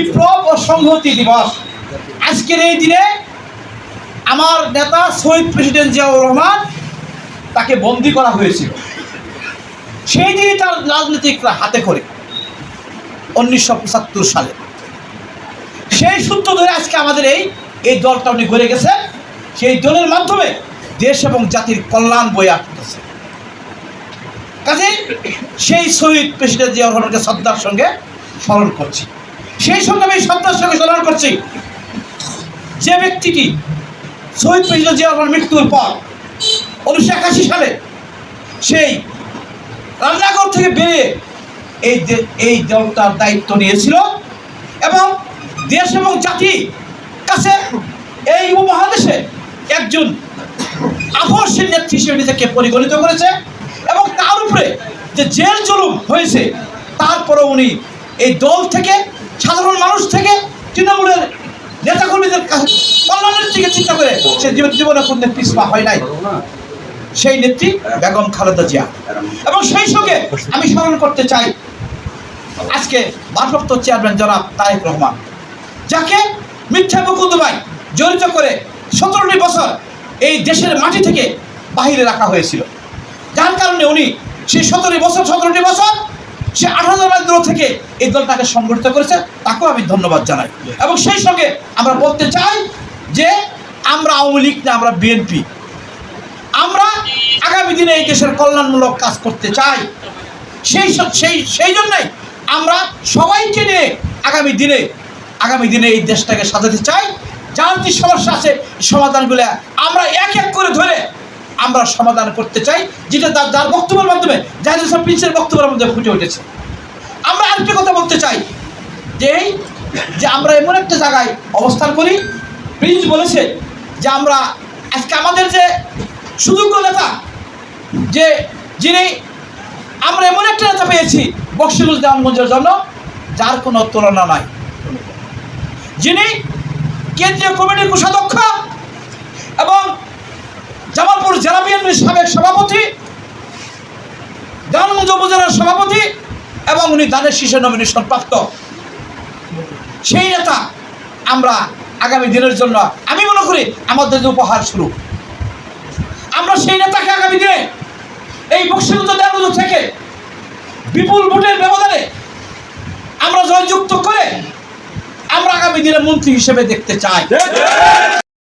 বিপ্লব ও সংহতি দিবস। আজকের এই দিনে আমার নেতা শহীদ প্রেসিডেন্ট জিয়াউর রহমান তাকে বন্দি করা হয়েছিল। সেই দিনই তার রাজনীতিকরা হাতে করে উনিশশো পঁচাত্তর সালে। সেই সূত্র ধরে আজকে আমাদের এই এই দলটা উনি ঘুরে গেছে সেই দলের মাধ্যমে দেশ এবং জাতির কল্যাণ বয়ে আসতেছে কাজে সেই শহীদ প্রেসিডেন্ট জিয়াউর রহমানকে শ্রদ্ধার সঙ্গে স্মরণ করছি। সেই সঙ্গে আমি শ্রদ্ধার সঙ্গে স্মরণ করছি। যে ব্যক্তিটি শহীদ প্রেসিডেন্ট জিয়াউর মৃত্যুর পর উনিশশো একাশি সালে সেই রান্নাঘর থেকে বেরিয়ে এই এই দলটার দায়িত্ব নিয়েছিল এবং দেশ এবং জাতি কাছে এই উপমহাদেশে একজন আদর্শের নেত্রী হিসেবে নিজেকে পরিগণিত করেছে এবং তার উপরে যে জেল জুলুম হয়েছে তারপরে উনি এই দল থেকে চিন্তা করে সে জীবন হয় নাই। সেই নেত্রী বেগম খালেদা জিয়া। এবং সেই সঙ্গে আমি স্মরণ করতে চাই, আজকে চেয়ারম্যান রহমান, যাকে মিথ্যা মুকুন্দবাই জড়িত করে সতেরোটি বছর এই দেশের মাটি থেকে বাহিরে রাখা হয়েছিল। যার কারণে উনি সেই সতেরো বছর সতেরোটি বছর সে আঠারো রাজ্য থেকে এই দলটাকে সংগঠিত করেছে, তাকেও আমি ধন্যবাদ জানাই। এবং সেই সঙ্গে আমরা বলতে চাই যে আমরা আওয়ামী লীগ না, আমরা বিএনপি। আমরা আগামী দিনে এই দেশের কল্যাণমূলক কাজ করতে চাই। সেই সেই সেই জন্যই আমরা সবাইকে নিয়ে আগামী দিনে আগামী দিনে এই দেশটাকে সাজাতে চাই। যার যে সমস্যা আছে, সমাধানগুলো আমরা এক এক করে ধরে আমরা সমাধান করতে চাই, যেটা তার যার বক্তব্যের মাধ্যমে জাহিদ হোসেন প্রিন্সের বক্তব্যের মধ্যে ফুটে উঠেছে। আমরা আরেকটি কথা বলতে চাই, যে যে আমরা এমন একটা জায়গায় অবস্থান করি প্রিন্স বলেছে যে আমরা আজকে আমাদের যে সুযোগ্য নেতা, যে যিনি আমরা এমন একটা নেতা পেয়েছি বক্সিরুল দেওয়ানগঞ্জের জন্য, যার কোনো তুলনা নাই। যিনি কেন্দ্রীয় কমিটির কোষাধ্যক্ষ এবং বিএনপির সাবেক সভাপতি দেওয়ানগঞ্জ উপজেলার সভাপতি এবং উনি দানের শীর্ষে নমিনেশন প্রাপ্ত। সেই নেতা আমরা আগামী দিনের জন্য, আমি মনে করি আমাদের যে উপহার শুরু আমরা সেই নেতাকে আগামী দিনে এই বক্সিগঞ্জ দেওয়ানগঞ্জ থেকে বিপুল ভোটের ব্যবধানে আমরা জয়যুক্ত করে আমরা আগামী দিনে মন্ত্রী হিসেবে দেখতে চাই।